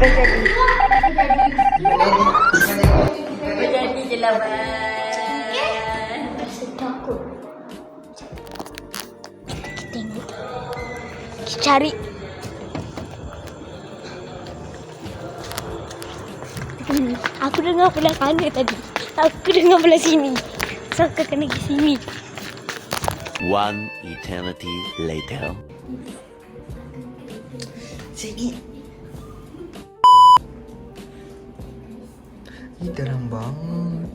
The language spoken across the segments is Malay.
berjadi. Berjadi lah. Rasa takut. Kita tengok. Kita cari. Hmm, Aku dengar belah sana tadi. Aku dengar belah sini. So, aku kena ke sini. One eternity later. Sini. Ih, terang banget.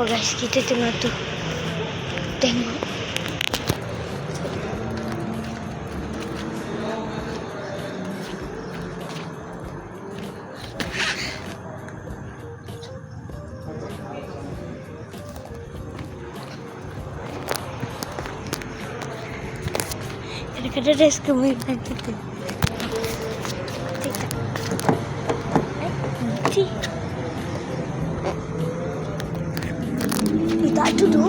Oh guys, kita tengah tu tengok. Ada tu.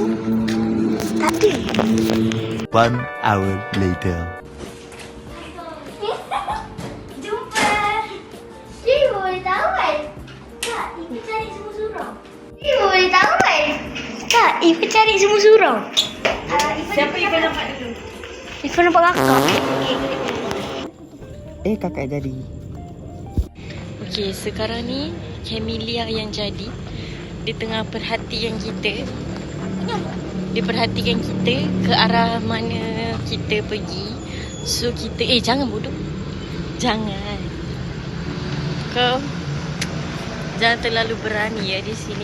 Tak ada. One hour later. Jumpa. Dia boleh tahu kan? Tak, Ibu cari semua surau. Dia boleh tahu kan? Tak, Ibu cari semua surau. Siapa yang kau nampak Ibu nampak kakak. Eh, kakak jadi. Okey, sekarang ni Camelia yang jadi di tengah perhatian kita. Dia perhatikan kita ke arah mana kita pergi. So kita eh jangan bodoh. Jangan. Kau jangan terlalu berani ya di sini.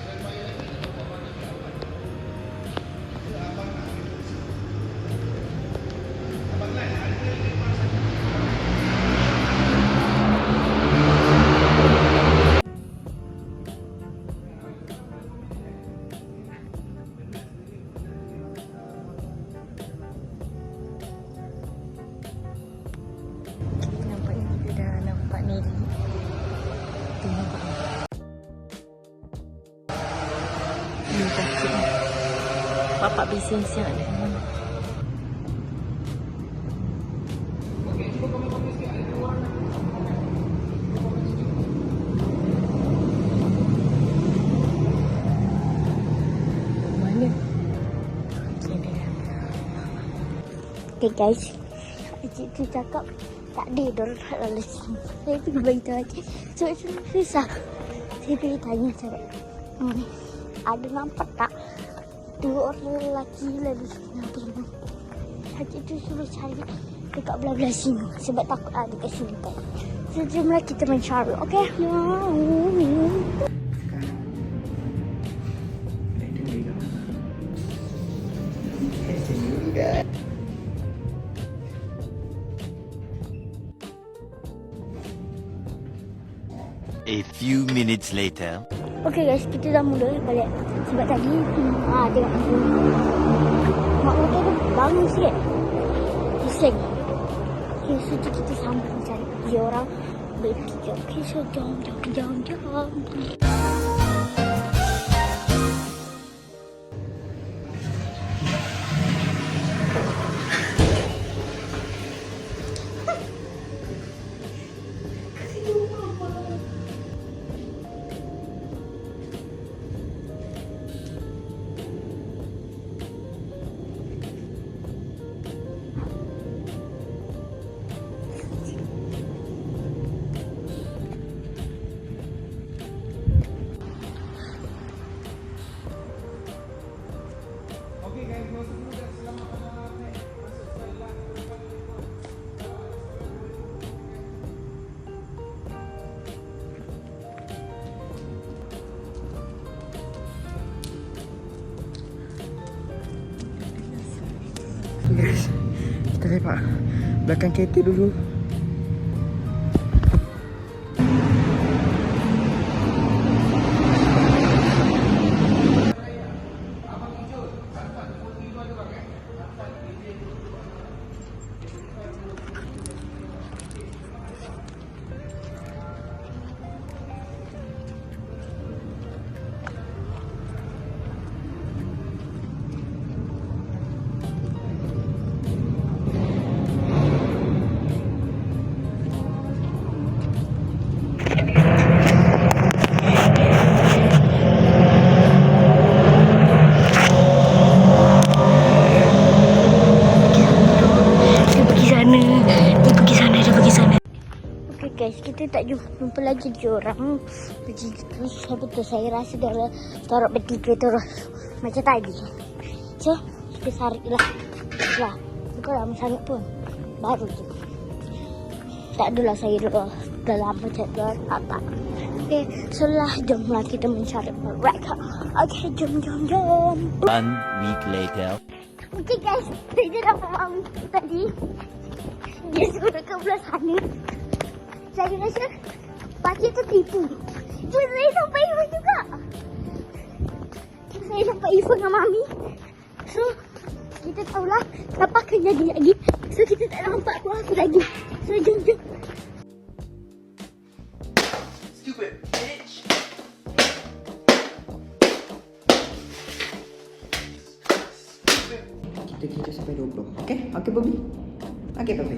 Bapak bising dia dah. Okay guys. Cik tu cakap tak ada dorang dalam sini. Saya pergi beritahu aja. So itu susah. Saya pergi tanya cakap. Hmm, ada nampak tak? Dua orang lelaki lalu ni. Cik tu suruh cari dekat belah-belah sini. Sebab takut ada. So jomlah kita mencari. Okay? A few minutes later. Okay guys, kita dah mula balik. Sebab tadi, ha, tengok. Mak motor tu bangun sikit. Pusing. Okay, so kita sambung cari dia orang bertiga. Okay, so jom, jom, jom, jom. guys kita lepak belakang kereta dulu kita tak jumpa lagi dia orang. Pergi terus apa tu saya rasa dia orang taruh bertiga terus macam tadi. So, kita sarik lah. Lah, bukan lama sangat pun. Baru je. Tak adalah saya dah, dah lama dia apa. Okay, so lah jomlah kita mencari mereka. Okay, jom jom jom. One week later. Okay guys, saya dapat mami tadi. Dia suruh ke belah sana. Saya rasa pakcik tu tipu. So, saya sampai Ivan juga. Saya sampai Ivan dengan mami. So, kita tahulah apa akan jadi lagi. So, kita tak nampak apa-apa lagi. So, jom jom. Stupid bitch. Kita kita sampai 20. Okey? Okey, Bobby. Bobby, Bobby,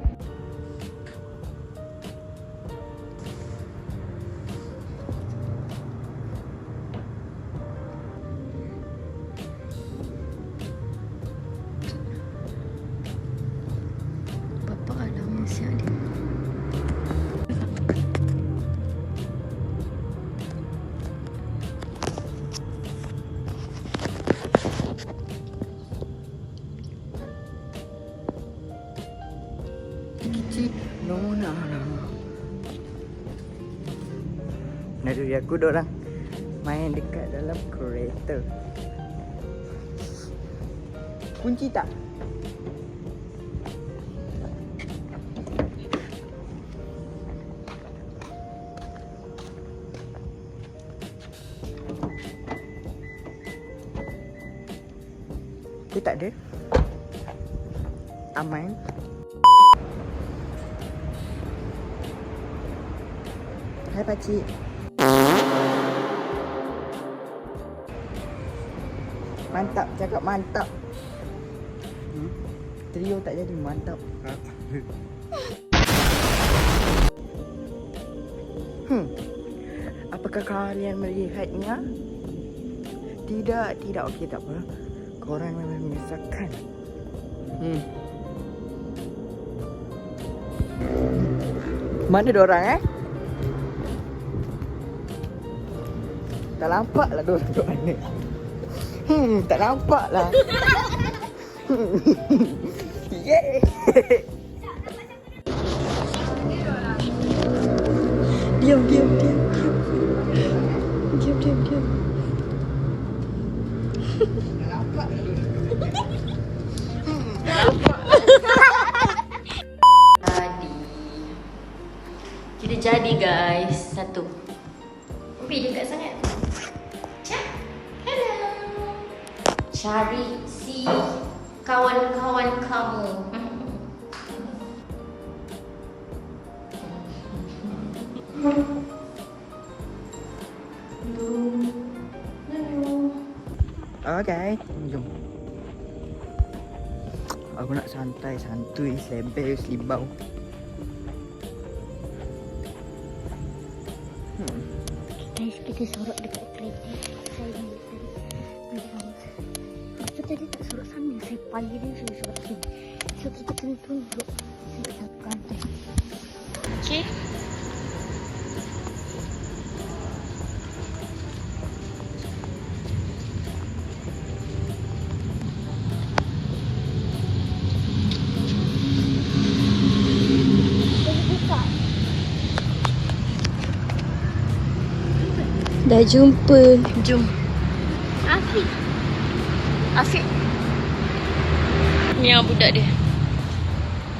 Nari aku dorang main dekat dalam kereta. Kunci tak? Dia tak ada. Aman. Hai pakcik. Mantap, cakap mantap. Hmm? Trio tak jadi mantap. Hmm. Apakah kalian melihatnya? Tidak, tidak. Okey, tak apa. Korang memang menyesatkan. Hmm. Mana dorang eh? Tak nampak lah dorang duduk mana. Hmm, tak nampak lah. yeah. Cari si kawan-kawan kamu. Okay, jom. Aku nak santai, santuy, selebel, selibau. Hmm. Guys, kita sorok dekat kereta. Saya ni tadi tadi tersuruh sambil saya pagi dia saya suruh sini so kita kena tunduk sampai satu kantor ok Dah jumpa. Jumpa. Afiq. Ni yang budak dia.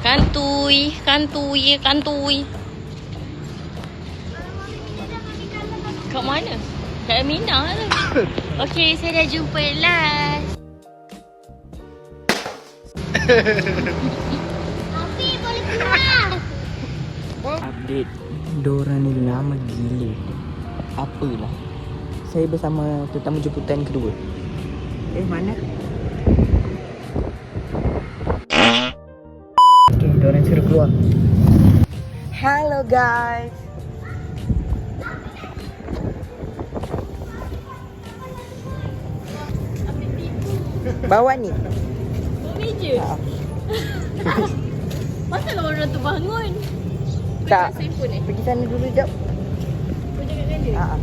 Kantui, kantui, kantui. Kat mana? Kat Aminah tu. Okey, saya dah jumpa last. Afi boleh keluar. Update Diorang ni lama gila Apalah Saya bersama tetamu jemputan kedua Eh mana? Okay, diorang suruh keluar Hello guys Bawa ni Mami je. Ha. Pasal orang tu bangun. Tak eh. Pergi sana dulu jap Kau jaga kan dia. Ha.